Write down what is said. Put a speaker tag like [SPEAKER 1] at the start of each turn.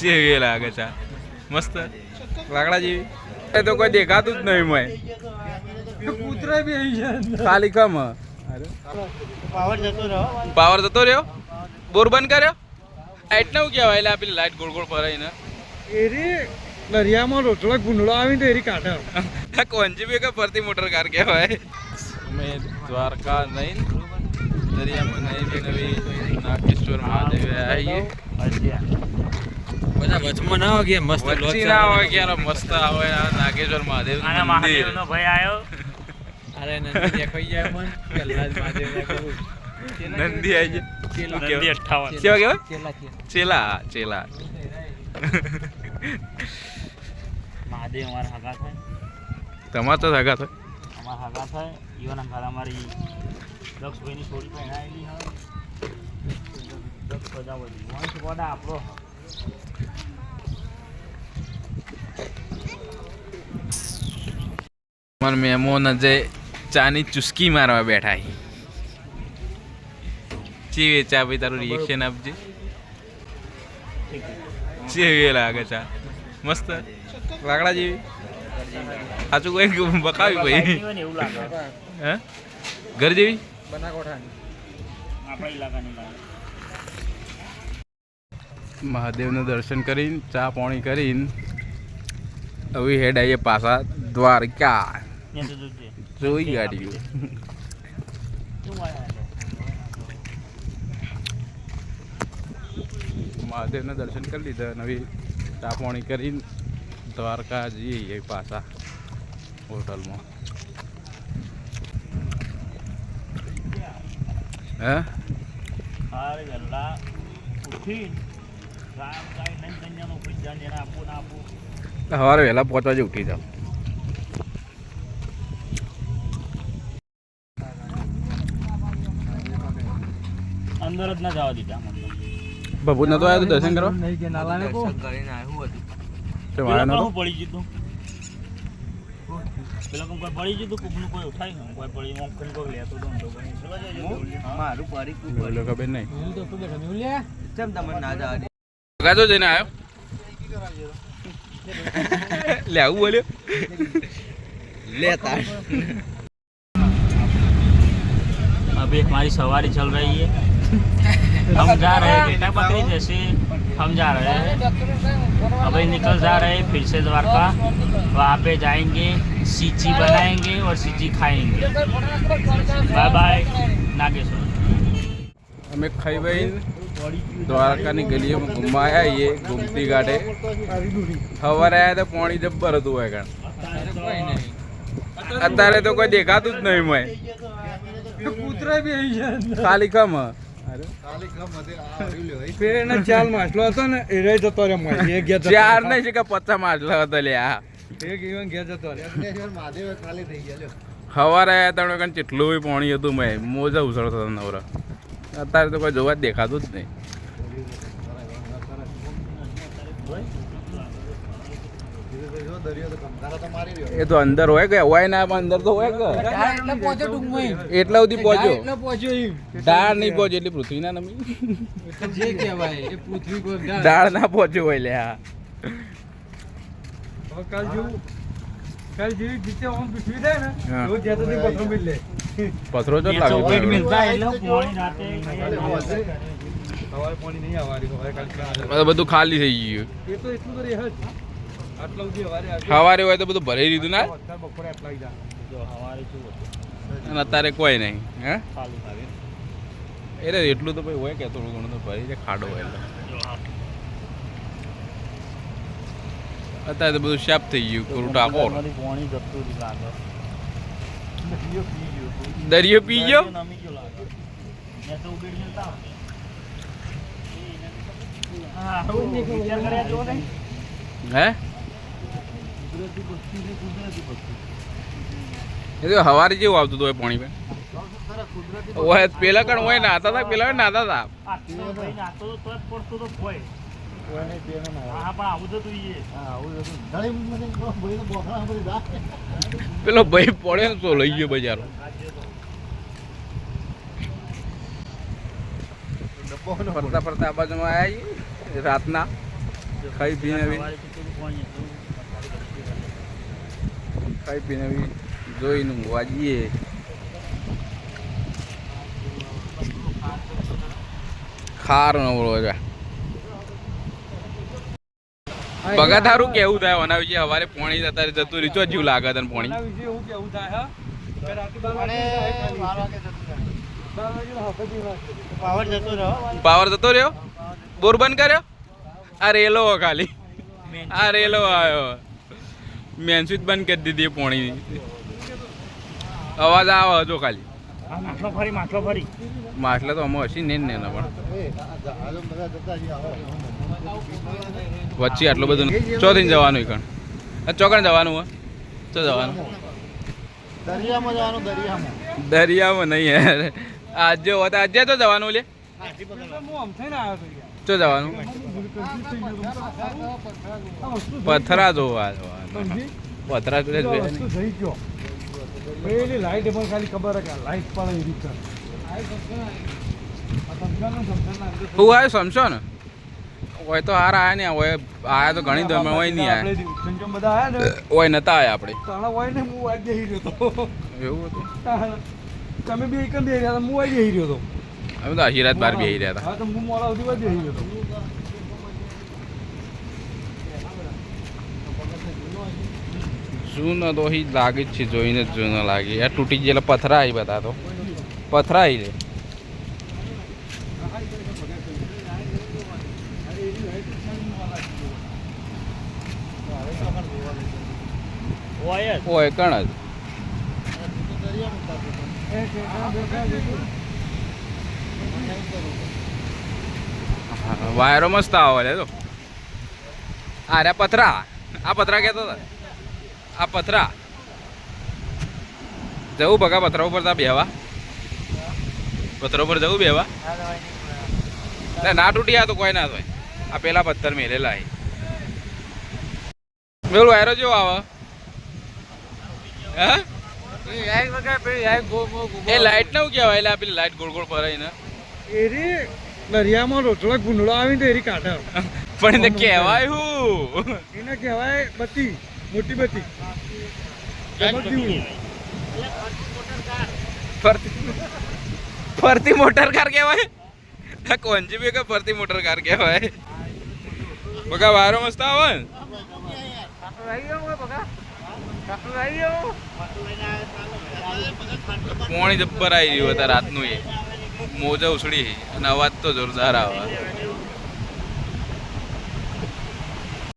[SPEAKER 1] જેવી લાગે છે. મસ્ત. લાકડા જેવી. એ તો કોઈ દેખાતું જ નહીં મય
[SPEAKER 2] કૂતરા બી આવી જાય
[SPEAKER 1] ખાલી કમ
[SPEAKER 2] પાવર જતો રહ્યો?
[SPEAKER 1] પાવર જતો રહ્યો બોર બંધ કર્યો? એટલે હું કહેવાય એટલે પેલી લાઈટ ગોળ ગોળ ફરાય ને
[SPEAKER 2] એરી દરિયામાં રોટલા ગુંડળો આવીને તો એરી કાઢે.
[SPEAKER 1] આ કોંજી બી કે ફરતી મોટર કાર કહેવાય. અમે દ્વારકા નહીં દરિયામાં નહીં બી નવી નાગેશ્વર મહાદેવ આવીએ.
[SPEAKER 3] બધા વચમાં ના વાગે મસ્ત
[SPEAKER 1] વચ્ચે ના મસ્ત આવે આ નાગેશ્વર મહાદેવ
[SPEAKER 4] આના મહાદેવનો ભાઈ આવ્યો
[SPEAKER 3] અરે નંદી દેખાઈ જાય મન. પહેલા મહાદેવ ને
[SPEAKER 1] નંદી આવી જાય
[SPEAKER 4] નંદી અઠ્ઠાવન
[SPEAKER 1] કેવા? કેવા ચેલા ચેલા.
[SPEAKER 4] મહાદેવ અમારા હગા થાય.
[SPEAKER 1] તમાર તો હગા થાય.
[SPEAKER 4] અમારા હગા થાય. ઈવન અંગાર અમારી લક્ષ્મીની છોડી પહેરાયેલી હોય. આપણો.
[SPEAKER 1] મારા મહેમાન જે ચાની ચુસ્કી મારવા બેઠા ચેવી ચા ભાઈ તારું રિએક્શન આપજે. ચીવે લાગે ચા. મસ્ત. લાકડા જેવી. સાચું કોઈ બકાવી ભાઈ હે? ઘર જેવી?
[SPEAKER 2] બનાકોઠાની.
[SPEAKER 4] આપણા ઇલાકાની
[SPEAKER 1] મહાદેવનું દર્શન કરીને ચા પાણી કરીને હવે હેડ આવીએ પાછા દ્વારકા. જોઈ ગાડી
[SPEAKER 4] શું
[SPEAKER 1] મહાદેવના દર્શન કરી લીધા નવી ચા પાણી કરીને દ્વારકા જઈએ પાછા હોટલમાં. હે?
[SPEAKER 4] હારે
[SPEAKER 1] સવારે વહેલા પહોંચવા જ ઉઠી જાઓ.
[SPEAKER 4] અંદર જ ના જવા દીધા.
[SPEAKER 1] બાબુ નતો આવ્યો દર્શન કરવા?
[SPEAKER 2] નહીં કે નાલા ને
[SPEAKER 3] દર્શન કરીને આવ્યું હતું.
[SPEAKER 1] તે વાળા નતો
[SPEAKER 4] હું પડી જીતું પેલા કોઈ પડી જીતું કોકનું કોઈ ઉઠાઈ ગયું કોઈ પડી મોં કરી કોઈ લેતો તો તો કોઈ જજો
[SPEAKER 3] મારું પરી
[SPEAKER 1] બોલો ખબર નહીં.
[SPEAKER 2] હું તો શું બેઠા લે.
[SPEAKER 3] ચમ તમને ના જવા દે.
[SPEAKER 1] ગાજો જઈને આવ્યો લે આવું બોલ્યો
[SPEAKER 3] લેતા
[SPEAKER 4] अभी हमारी सवारी चल रही है हम जा रहे हैं बेटा बकरी जैसे हम जा रहे हैं अभी निकल जा रहे हैं फिर से द्वारका वहाँ पे जाएंगे सीची बनाएंगे और सीची खाएंगे बाय बाय नागेश्वर
[SPEAKER 1] અમે ખાઈ ભાઈ દ્વારકાની ગલીઓમાં ઘૂમવા આવ્યા છીએ ઘૂમતી ગાડે સવારે આવ્યા તો પાણી જબ્બર હતું હોય કારણ અત્યારે તો કોઈ દેખાતું જ નહીં મય
[SPEAKER 2] કૂતરા બી
[SPEAKER 1] ખાલી ખમ
[SPEAKER 2] પેલા માછલો હતો ને એ જતો રે મોય એ ગયા જતો
[SPEAKER 1] ચાર નહીં છે કે પચાસ માછલા હતો
[SPEAKER 2] લે રે
[SPEAKER 1] સવારે આવ્યા તમે કેટલું પાણી હતું મેં મોજા ઉછળતા નવરા. અત્યારે તો કોઈ જોવા જ દેખાતું જ નહીં. એ તો અંદર હોય કે હોય ના અંદર તો હોય કે?
[SPEAKER 2] એટલે
[SPEAKER 1] સુધી પહોંચ્યો. ડાળ નહીં પહોંચ્યો એટલી પૃથ્વી ના નમી.
[SPEAKER 2] જે કહેવાય એ પૃથ્વી.
[SPEAKER 1] દાળ ના પહોંચ્યો હોય લ્યા
[SPEAKER 2] કાલ જેવું કાલ જેવી જીતે ઓમ પૃથ્વી થાય ને રોજ જ્યાં સુધી પથરો મિલ.
[SPEAKER 1] પથરો
[SPEAKER 2] જ લાગે
[SPEAKER 1] બધું ખાલી થઈ ગયું. સવારે હોય તો બધું ભરાઈ દીધું ના?
[SPEAKER 2] અત્યારે
[SPEAKER 1] કોઈ નહીં હે? એટલે એટલું તો ભાઈ હોય કે થોડું ઘણું તો ભરી જાય ખાડો હોય અત્યારે તો બધું શાપ થઈ ગયું ટાકો
[SPEAKER 4] પાણી જતું લાગે.
[SPEAKER 1] દરિયો પી ગયો?
[SPEAKER 4] હા
[SPEAKER 1] એ તો હવારે જેવું આવતું હતું પાણી પે. પેલા કણ હોય નાતા હતા પેલા નાતા હતા?
[SPEAKER 4] તો હા આવું તો
[SPEAKER 1] પેલો ભાઈ પડે ને તો લઈ ગયો બજારો. ફરતા ફરતા આ બાજુમાં આવ્યા છીએ રાતના. ખાઈ પીને ખાઈ પીને જોઈને ઊંઘવા જઈએ ખાર નવરો છે. બગા તારું કેવું થાય? ઓના વિશે હવારે પોણી અત્યારે જતું રીચો જીવ લાગે તને પોણી.
[SPEAKER 3] પાવર જતો રહ્યો?
[SPEAKER 1] પાવર જતો રહ્યો? બોર બંધ કર્યો? આ રેલો હો ખાલી. આ રેલો આવ્યો. મેન સ્વિચ બંધ કરી દીધી પોણી અવાજ આવે જો ખાલી.
[SPEAKER 3] માટલો ફરી માટલો ફરી.
[SPEAKER 1] માછલા તો અમે હશી ને ને પણ. વચ્ચે આટલું બધું ચોથી જવાનું કણ. ચોકણ જવાનું હોય તો જવાનું.
[SPEAKER 3] દરિયામાં જવાનું દરિયામાં.
[SPEAKER 1] દરિયામાં નહીં યાર. આજે હોતા આજે તો જવાનું લે.
[SPEAKER 2] તો
[SPEAKER 1] જવાનું. પથરા જોવા જવાનું. પથરા જોડે
[SPEAKER 2] પેલી લાઈટ ખાલી ખબર કે લાઈટ પણ એવી રીતે
[SPEAKER 1] હું આવ્યો સમશો ને? હોય તો હાર આયા ને હોય આયા તો ઘણી દમે હોય નહીં આયા.
[SPEAKER 2] બધા આયા ને
[SPEAKER 1] હોય નતા આયા આપણે.
[SPEAKER 2] તાણા હોય ને હું વાજ જઈ રહ્યો હતો
[SPEAKER 1] એવું હતું.
[SPEAKER 2] તમે બે એક બે રહ્યા હું વાજ જઈ રહ્યો તો.
[SPEAKER 1] અમે તો આશીર્વાદ બાર બેહી રહ્યા હતા.
[SPEAKER 2] હા તો હું મોડા સુધી જઈ રહ્યો તો.
[SPEAKER 1] જૂનો તો હી લાગે જ છે જોઈને જ જૂનો લાગે. આ તૂટી ગયેલા પથરા આવી બધા તો. પથરા આવી રે
[SPEAKER 3] હોય
[SPEAKER 1] કણ જ. વાયરો મસ્ત આવે તો આ રે પથરા. આ પથરા કહેતો હતા આ પથરા. જવું બગા પથરા ઉપર તા બેવા પથરા ઉપર જવું બેવા ના તૂટી આ તો કોઈ ના થાય આ પેલા પથ્થર મેલેલા મેળું વાયરો જેવો આવે. હા? એ લાઈટ ને શું એટલે પેલી લાઈટ ગોળ ગોળ ફરાય ને
[SPEAKER 2] એરી દરિયામાં રોટલા ગુંડળો આવીને તો એરી કાઢે.
[SPEAKER 1] પણ એને કહેવાય હું.
[SPEAKER 2] એને કહેવાય બત્તી મોટી બત્તી.
[SPEAKER 1] ફરતી મોટર કાર કહેવાય? કોંજી બી કે ફરતી મોટર કાર કહેવાય. બગા વાયરો મસ્ત આવે ને? પોણી જબ્બર આવી રહ્યું હતા રાતનું એ. મોજા ઉછળી અને અવાજ તો જોરદાર આવે.